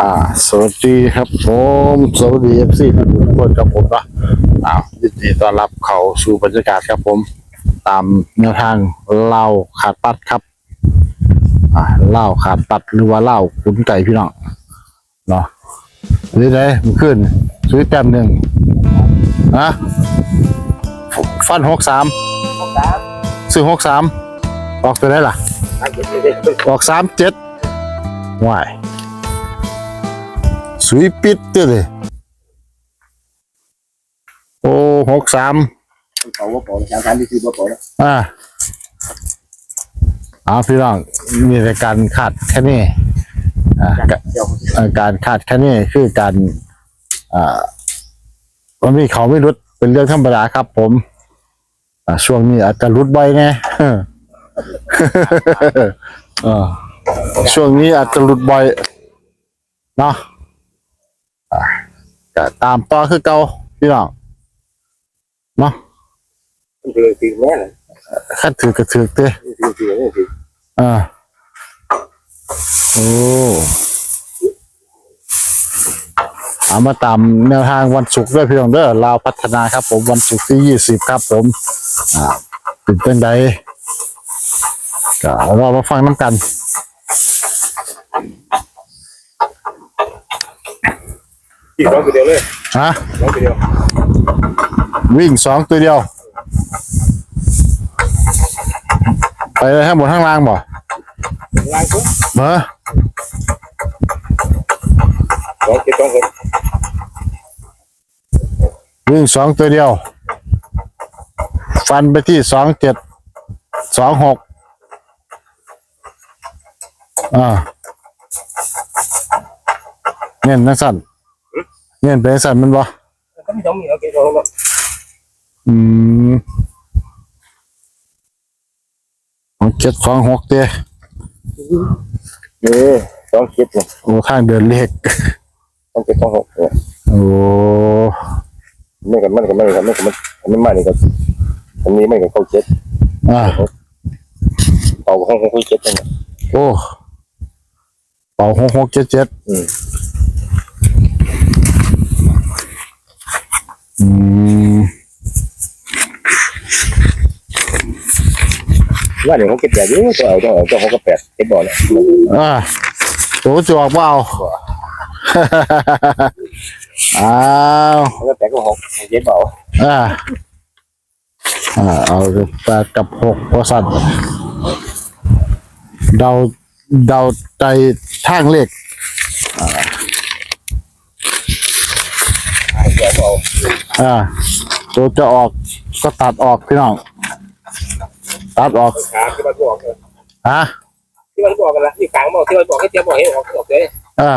อ่า สวัสดีครับผมสวัสดีเอฟซีทุกคนครับผมนะอ่ายินดีต้อนรับเข้าสู่บรรยากาศครับผม ตามแนวทางเล่าขาดปัดครับ อ่าเล่าขาดปัดหรือว่าเล่าขุนไก่พี่น้องเนาะนี่ได้มันขึ้นซื้อแต้มหนึ่งนะฟันหกสามซื้อหกสามออกตัวได้ล่ะ ออกสามเจ็ดว้าย สวยปิดเด้อเลยโอ้หกสามเป่าว่าเป่าสามสามที่สี่ว่าเป่าแล้วอ่าเอาพี่น้องมีรายการขาดแค่นี้อ่ากะเดี๋ยวเอ่อการขาดแค่นี้คือการอ่ามันมีเขาไม่รุดเป็นเรื่องธรรมดาครับ ผม อ่าช่วงนี้อาจจะรุดบ่อยไงเออช่วงนี้อาจจะหลุดบ่อยเนาะอะ ก็ตามต่อคือเก่าพี่น้องเนาะคือคือแม่เลยคัดถือกระถือเต้คือคือคือคืออ่าโอ้เอามาตามแนวทางวันศุกร์ด้วยพี่น้องเด้อลาวพัฒนาครับผมวันศุกร์ที่ยี่สิบครับผมอ่าเป็นเป็นใดก็รอมาฟังน้ำกัน ที่ร้องคนเดียวเลยฮะร้องคนเดียววิ่งสองตัวเดียว ไปเลยข้างบนข้างล่างบ่ล้างตัวเบอร้องเจ็ดร้องคนวิ่งสองตัวเดียว ฟันไปที่สองเจ็ดสองหกอ่าเงี้ยนักสั่น เงี้ยเป็นจั่งสั่นมันบ่ก็ไม่ต้องมีโอเคร้องแล้วอืมสองเจ็ดสองหกเต้เออร้องเจ็ดเนี่ยโอ้ทางเดินเลขร้องเจ็ดร้องหกเนี่ยโอ้ไม่กันมันกันไม่กันไม่กันมันมันมานี่กันอันนี้ไม่กันเข้าเจ็ดอ่าเป่าห้องคุยเจ็ดนั่นโอ้เป่าหกหกเจ็ดเจ็ดอืม ว่าเดี๋ยวเขาเก็บแปดเยอะตัวเอาตัวเอาตัวเขาก็แปดเจ็ดบ่อแล้วอ่าโตัวจวกเปล่าอ้าวเขาก็แปดก็หกเจ็ดบ่ออ่าอ่าเอาแปดกับหกพอสัตว์เดาเดาใจทางเลขเจ็ดบ่ออ่าตัวจะออกก็ตัดออกพี่น้อง ตัดออกขาที่มันบอกฮะที่มันบอกกันละที่กลางบอกที่มันบอกให้เจ็ดบอกให้ออกออกเลยอ่า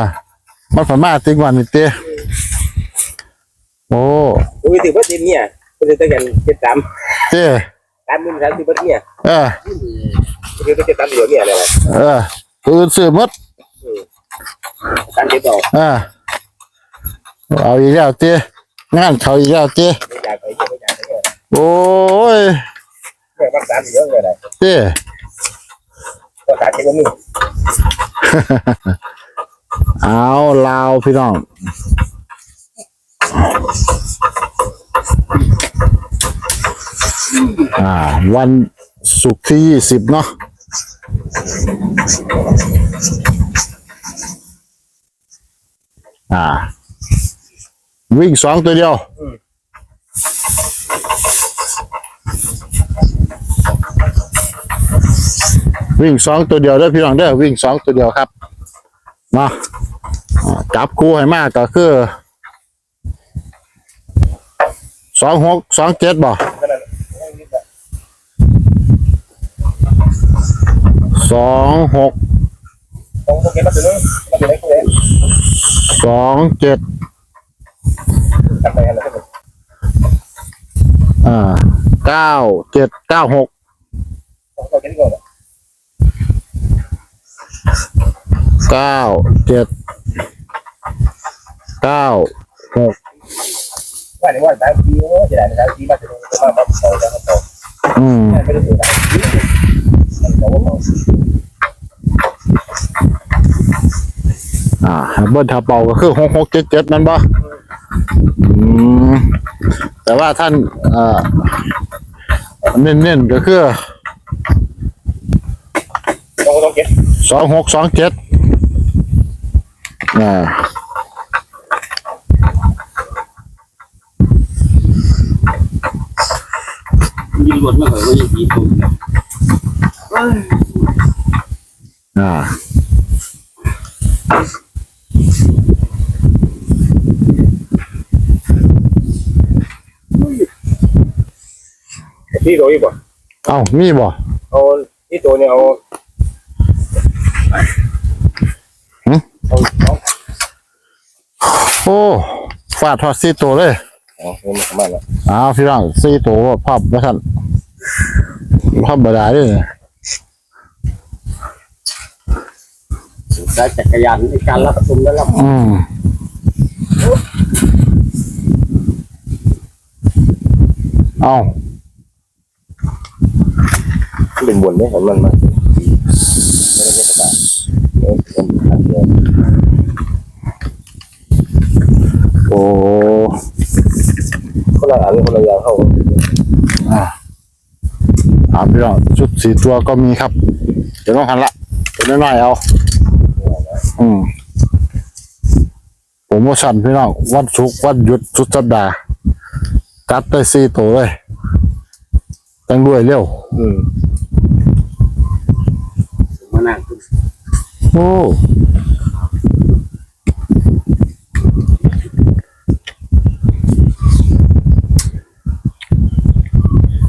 มันฝันมาติงวันนี่เต้โอ้อุ้ยถือว่าเจ็ดเนี่ยคุณจะกันเจ็ดสามเต้สามหมื่นสามสิบเปอร์เซ็นต์เนี่ยเออคือก็จะตามเดียวเนี่ยอะไรวะเออตัวอื่นซื้อหมดตามเจ็ดดอกอ่าเอาอีกแล้วเต้งานเขาอีกแล้วเต้ไม่จ่ายไปไม่จ่ายไป เนี่ยโอ้ยเนี่ยรักษาเยอะเลยนะเต้ก็ตาเจ็ดวันนี้เอาลาวพี่น้องอ่า วันศุกร์ที่ยี่สิบเนาะอ่า วิ่งสองตัวเดียว วิ่งสองตัวเดียวเด้อพี่น้องเด้อวิ่งสองตัวเดียวครับเนาะจับคู่ให้มากก็คือสองหกสองเจ็ดบ่สองหกตรงโปเกมองเป็นอะไรกูเลยสองเจ็ดอ่าเก้าเจ็ดเก้าหกต้อง เก้าเจ็ดเก้าหกว่าในว่าตามทีว่าจะได้ตามทีมาจะมามาต่อจะมาต่ออืมไม่ได้ตัวไหนมันต่อว่าออ่าเบิ้ลถ้าเป่าก็คือหกหกเจ็ดเจ็ดนั่นบ่อืมแต่ว่าท่านเอ่อเน้นๆก็คือ ต้องต้องเก็บ สองหกสองเจ็ดอ่ายิงรถไม่เคยว่ายิงยิงตัวอ่าที่ตัวอีกบ่เอ้ามีบ่เอาที่ตัวเนี่ยเอาหึเอาเอา โอ้ฟาดทอดสี่ตัวเลยเอาเอามาประมาณนั้นอ้าวพี่น้องสี่ตัวภาพนะท่านภาพบดาด้วยเนี่ยได้จักรยานในการรับชมและรับอืมเอ้าเป็นบนเนี่ยเห็นมันมาไม่ได้เล่นประกาศ เออเป็นอันเดียวโอ้คนละอันคนละอย่างเข้าถามพี่น้องชุดสีตัวก็มีครับ เดี๋ยวต้องหันละเป็นน้อยๆเอา อืมผมว่าสั่นพี่น้องวันศุกร์วันหยุดสุดสัปดาห์จัดได้สี่ตัวเลยตั้งด้วยเร็ว อืม มานั่ง โอ้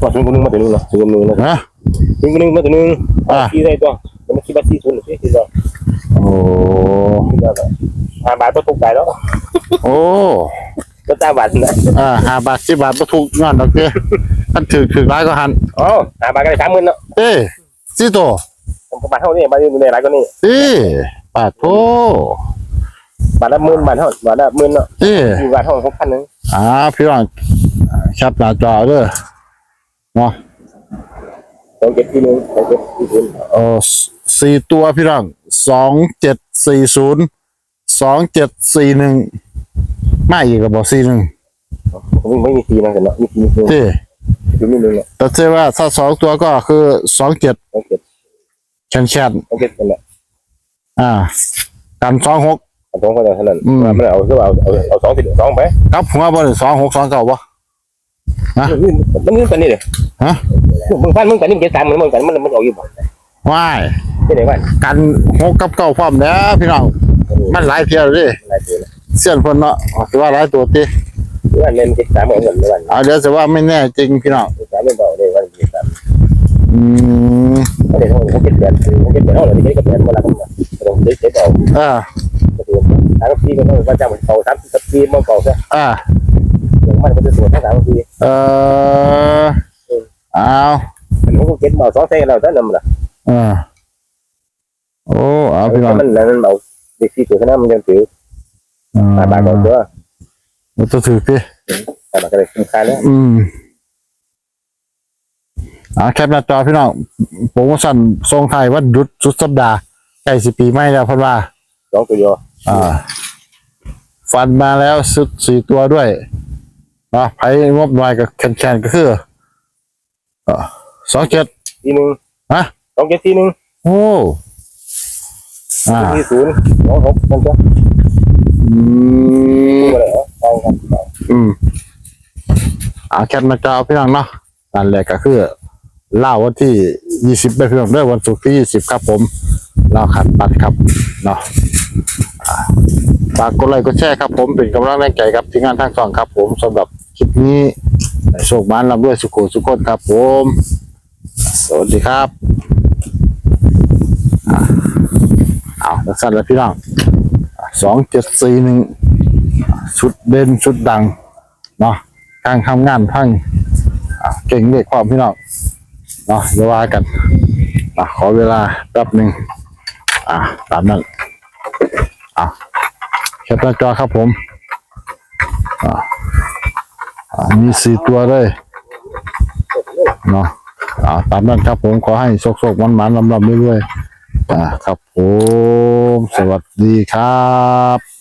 ว่าถึงคนนึงมาถึงนึงเนาะถึงคนนึงนะนะถึงคนนึงมาถึงนึงอ่าที่ได้ตัวแล้วมันคิดว่าที่ศูนย์หรือที่ตัวโอ้คิดว่าแบบห้าบาทก็ถูกใจแล้วโอ้ก็ตาบาทนะอ่าห้าบาทสิบบาทประทุกงานดอกเบี้ยท่านถือถือร้ายก็หันอ๋อห้าบาทก็ได้สามหมื่นเนาะเอ้สี่ตัว บาทเท่านี้บาทนี้ในร้านก็นี่เอ้ปาดโทบาทละหมื่นบาทเท่าบาทละหมื่นเนาะเอ้อยู่บาทเท่าหกพันนึงอ่าพี่น้องแคปหน้าจอเด้อเนาะต้องเก็บที่นึงต้องเก็บที่ศูนย์เออสี่ตัวพี่น้องสองเจ็ดสี่ศูนย์สองเจ็ดสี่หนึ่งไม่อีกกับบอกสี่หนึ่งผมไม่มีทีนะกันเนาะมีทีนึงที่อยู่นี่นึงเนาะแต่เชื่อว่าถ้าสองตัวก็คือสองเจ็ดต้องเก็บแค นแคนต้องเก็บกันแหละอ่ากันสองหกสองคนเท่านั้นอืมไม่เอาก็เอาเอาเอาสองสิสองไปกับหัวบอลสองหกสองเก้าปะมันนี่กันนี่เลยฮะมึงพันมึงกันนี่เก็บสามมึงมึงกันมันมันออกอยู่บ่ว้ายที่ไหนบ้านกันหกกับเก้าพร้อมแล้วพี่น้องมันหลายเที่ยวเลย หลายตัวนะเสี้ยนคนเนาะถือว่าหลายตัวตีว่าเล่นเก็บสามเหมือนกันในวันเอาเดี๋ยวจะว่าไม่แน่จริงพี่น้อง อืมไม่ได้เขาเขาเก็บแบนเขาเก็บแบนเขาเลยที่เก็บแบนเวลาเขาต้องเก็บเก็บเอาอ่าก็คือสามปีก็ต้องว่าจะมันเขาสามสิบปีมันเก่าซะอ่าอย่างมันก็จะสวยทั้งสามปีเออเอามันก็เก็บเอาสองเส้นเราได้นำละเออโอ้เอาพี่น้องมันมันเอาเด็กที่ตัวนั้นมันยังถืออ่ตาบาดก่อนตัวมันจะถือพี่ตาบาดก็เลยคุ้มค่าแล้วอืม อ่าแคปหน้าจอพี่น้องโปรโมชั่นทรงไทายวันหยุดสุดสัปดาห์ใกล้สิปีใหม่แล้วเพันว่า สองตัวโยอ่า ฟันมาแล้วสุดสี่ตัวด้วยอะไพ่งบหน่อยกับแคนแคนก็คืออ่าสองเจ็ดทีนึงฮะสองเจ็ดทีนึงโอ้อ่าที่ศูนย์สองหกนั่นก็อืมตัวเลยเหรอเอาครับ อืมอ่าแคปหน้าจอพี่น้องเนาะนั่นแหละก็คือ เล่าวันที่ยี่สิบไปพี่น้องด้วยวันศุกร์ที่ยี่สิบครับผมเล่าขัดปัดครับเนาะอ่าฝากกดไลค์กดแชร์ครับผมเป็นกำลังแรงใจครับที่งานทางสองครับผมสำหรับคลิปนี้โชคบ้านลำด้วยสุขุสุขคนครับผม สวัสดีครับเอาสั้นแล้วพี่น้องสองเจ็ดสี่หนึ่งชุดเด่นชุดดังเนาะทางทำงานทั้งเก่งเด็กความพี่น้อง เนาะเดี๋ยวว่ากันอะขอเวลาแป๊บหนึ่งอะตามนั้นอะแคปหน้าจอครับผมอะอะมีสี่ตัวเลยเนาะอะตามนั้นครับผมขอให้โชคๆมันๆลำๆเรื่อยๆอะครับผม สวัสดีครับ